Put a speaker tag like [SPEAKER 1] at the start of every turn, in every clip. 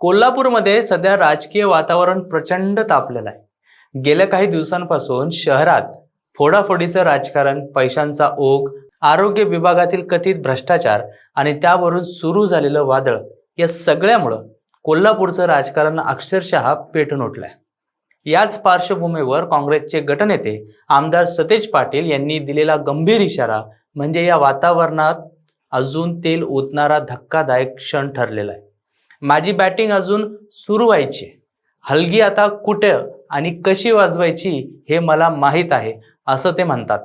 [SPEAKER 1] कोल्हापूरमध्ये सध्या राजकीय वातावरण प्रचंड तापलेलं आहे. गेल्या काही दिवसांपासून शहरात फोडाफोडीचं राजकारण पैशांचा ओघ आरोग्य विभागातील कथित भ्रष्टाचार आणि त्यावरून सुरू झालेलं वादळ या सगळ्यामुळं कोल्हापूरचं राजकारण अक्षरशः पेटून उठलंय. याच पार्श्वभूमीवर काँग्रेसचे गटनेते आमदार सतेज पाटील यांनी दिलेला गंभीर इशारा म्हणजे या वातावरणात अजून तेल ओतणारा धक्कादायक क्षण ठरलेला आहे. माझी बॅटिंग अजून सुरू व्हायची. हलगी आता कुठं आणि कशी वाजवायची हे मला माहीत आहे असं ते म्हणतात.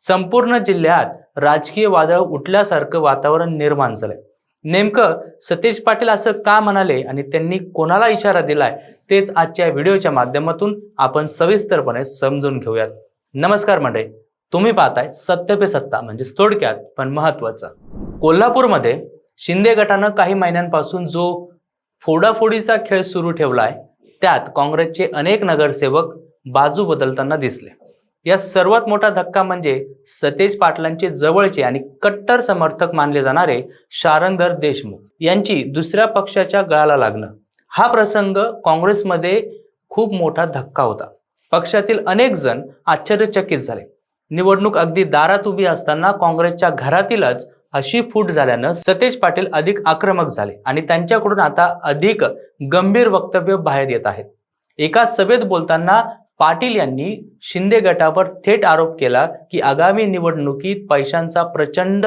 [SPEAKER 1] संपूर्ण जिल्ह्यात राजकीय वादळ उठल्यासारखं वातावरण निर्माण झालंय. नेमकं सतीश पाटील असं का म्हणाले आणि त्यांनी कोणाला इशारा दिलाय तेच आजच्या व्हिडिओच्या माध्यमातून आपण सविस्तरपणे समजून घेऊयात. नमस्कार मंडळी तुम्ही पाहताय सत्य पे सत्ता म्हणजे थोडक्यात पण महत्वाचं कोल्हापूरमध्ये शिंदे गटानं काही महिन्यांपासून जो फोडाफोडीचा खेळ सुरू ठेवलाय. त्यात काँग्रेसचे अनेक नगरसेवक बाजू बदलताना दिसले. या सर्वात मोठा धक्का म्हणजे सतेज पाटलांचे जवळचे आणि कट्टर समर्थक मानले जाणारे शारंगधर देशमुख यांची दुसऱ्या पक्षाच्या गळाला लागणं. हा प्रसंग काँग्रेसमध्ये खूप मोठा धक्का होता. पक्षातील अनेक जण आश्चर्यचकित झाले. निवडणूक अगदी दारात उभी असताना काँग्रेसच्या घरातीलच अशी फूट झाल्यानं सतेज पाटील अधिक आक्रमक झाले आणि त्यांच्याकडून आता अधिक गंभीर वक्तव्य बाहेर येत आहेत. एका सभेत बोलताना पाटील यांनी शिंदे गटावर थेट आरोप केला की आगामी निवडणुकीत पैशांचा प्रचंड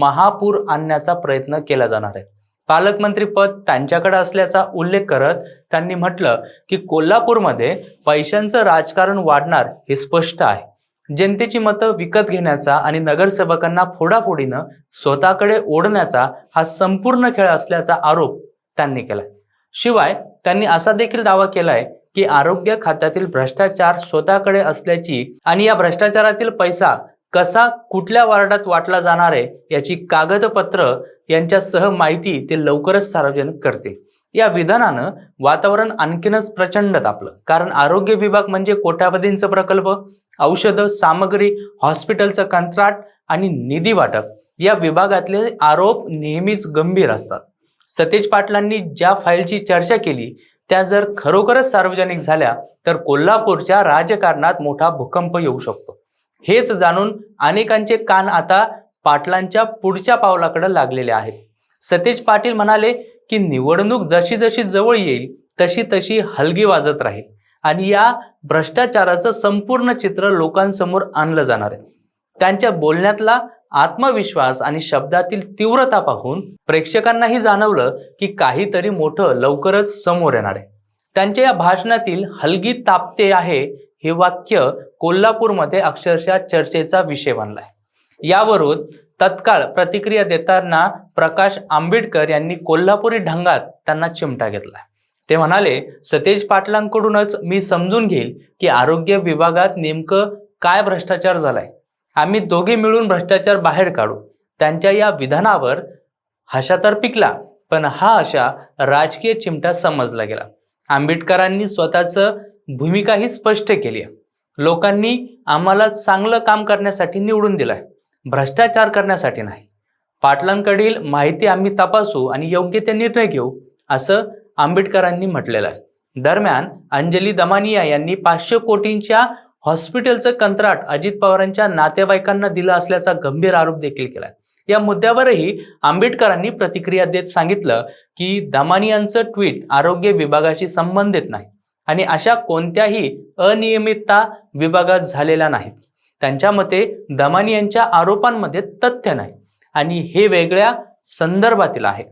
[SPEAKER 1] महापूर आणण्याचा प्रयत्न केला जाणार आहे. पालकमंत्री पद त्यांच्याकडे असल्याचा उल्लेख करत त्यांनी म्हटलं की कोल्हापूरमध्ये पैशांचं राजकारण वाढणार हे स्पष्ट आहे. जनतेची मतं विकत घेण्याचा आणि नगरसेवकांना फोडाफोडीनं स्वतःकडे ओढण्याचा हा संपूर्ण खेळ असल्याचा आरोप त्यांनी केलाय. शिवाय त्यांनी असा देखील दावा केलाय की आरोग्य खात्यातील भ्रष्टाचार स्वतःकडे असल्याची आणि या भ्रष्टाचारातील पैसा कसा कुठल्या वार्डात वाटला जाणार आहे याची कागदपत्र यांच्यासह माहिती ते लवकरच सार्वजनिक करतील. या विधानानं वातावरण आणखीनच प्रचंड तापलं. कारण आरोग्य विभाग म्हणजे कोट्यावधींचा प्रकल्प औषधं सामग्री हॉस्पिटलचं कंत्राट आणि निधी वाटप. या विभागातले आरोप नेहमीच गंभीर असतात. सतेज पाटलांनी ज्या फाईलची चर्चा केली त्या जर खरोखरच सार्वजनिक झाल्या तर कोल्हापूरच्या राजकारणात मोठा भूकंप येऊ शकतो. हेच जाणून अनेकांचे कान आता पाटलांच्या पुढच्या पावलाकडे लागलेले आहेत. सतेज पाटील म्हणाले की निवडणूक जशी जशी जवळ येईल तशी तशी हलगी वाजत राहील. आणि या भ्रष्टाचाराचं संपूर्ण चित्र लोकांसमोर आणलं जाणार आहे. त्यांच्या बोलण्यातला आत्मविश्वास आणि शब्दातील तीव्रता पाहून प्रेक्षकांनाही जाणवलं की काहीतरी मोठं लवकरच समोर येणार आहे. त्यांच्या या भाषणातील हलगी तापते आहे हे वाक्य कोल्हापूरमध्ये अक्षरशः चर्चेचा विषय बनलाय. यावरून तत्काळ प्रतिक्रिया देताना प्रकाश आंबेडकर यांनी कोल्हापुरी ढंगात त्यांना चिमटा घेतला ते म्हणाले सतेज पाटलांकडूनच मी समजून घेईल की आरोग्य विभागात नेमकं काय भ्रष्टाचार झालाय. आम्ही दोघे मिळून भ्रष्टाचार बाहेर काढू. त्यांच्या या विधानावर हशा तर पिकला पण हा अशा राजकीय चिमटा समजला गेला. आंबेडकरांनी स्वतःचं भूमिकाही स्पष्ट केली आहे. लोकांनी आम्हाला चांगलं काम करण्यासाठी निवडून दिलाय भ्रष्टाचार करण्यासाठी नाही. पाटलांकडील माहिती आम्ही तपासू आणि योग्य ते निर्णय घेऊ असं आंबेडकरांनी म्हटलेलं आहे. दरम्यान अंजली दमानिया यांनी पाचशे कोटींच्या हॉस्पिटलचं कंत्राट अजित पवारांच्या नातेवाईकांना दिलं असल्याचा गंभीर आरोप देखील केला या मुद्द्यावरही आंबेडकरांनी प्रतिक्रिया देत सांगितलं की दमानियांचं ट्विट आरोग्य विभागाशी संबंधित नाही आणि अशा कोणत्याही अनियमितता विभागात झालेल्या नाहीत. त्यांच्या मते दमानियांच्या आरोपांमध्ये तथ्य नाही आणि हे वेगळ्या संदर्भातील आहे.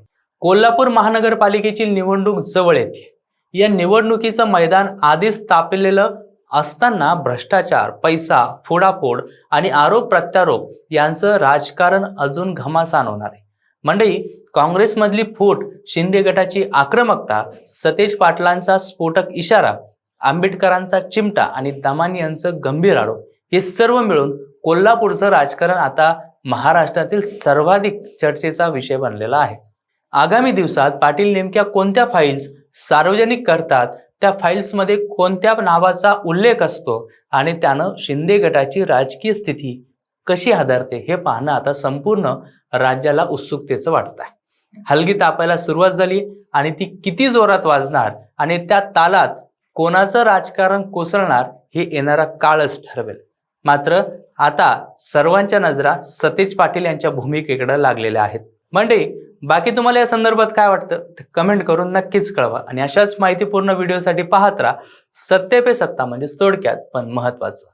[SPEAKER 1] कोल्हापूर महानगरपालिकेची निवडणूक जवळ येते. या निवडणुकीचं मैदान आधीच तापलेलं असताना भ्रष्टाचार पैसा फोडाफोड आणि आरोप प्रत्यारोप यांचं राजकारण अजून घमासान होणार आहे. मंडळी काँग्रेसमधली फूट शिंदे गटाची आक्रमकता सतेज पाटलांचा स्फोटक इशारा आंबेडकरांचा चिमटा आणि दमानी यांचं गंभीर आरोप हे सर्व मिळून कोल्हापूरचं राजकारण आता महाराष्ट्रातील सर्वाधिक चर्चेचा विषय बनलेला आहे. आगामी दिवसात पाटील नेमक्या कोणत्या फाईल्स सार्वजनिक करतात त्या फाईल्समध्ये कोणत्या नावाचा उल्लेख असतो आणि त्यानं शिंदे गटाची राजकीय स्थिती कशी हादरते हे पाहणं आता संपूर्ण राज्याला उत्सुकतेचं वाटत आहे हलगी तापायला सुरुवात झाली आणि ती किती जोरात वाजणार आणि त्या तालात कोणाचं राजकारण कोसळणार हे येणारा काळच ठरवेल. मात्र आता सर्वांच्या नजरा सतेज पाटील यांच्या भूमिकेकडे लागलेल्या आहेत. म्हणजे बाकी तुम्हाला या संदर्भात काय वाटतं ते कमेंट करून नक्कीच कळवा. आणि अशाच माहितीपूर्ण व्हिडिओसाठी पाहत राहा. सत्ते पे सत्ता म्हणजे थोडक्यात पण महत्वाचं.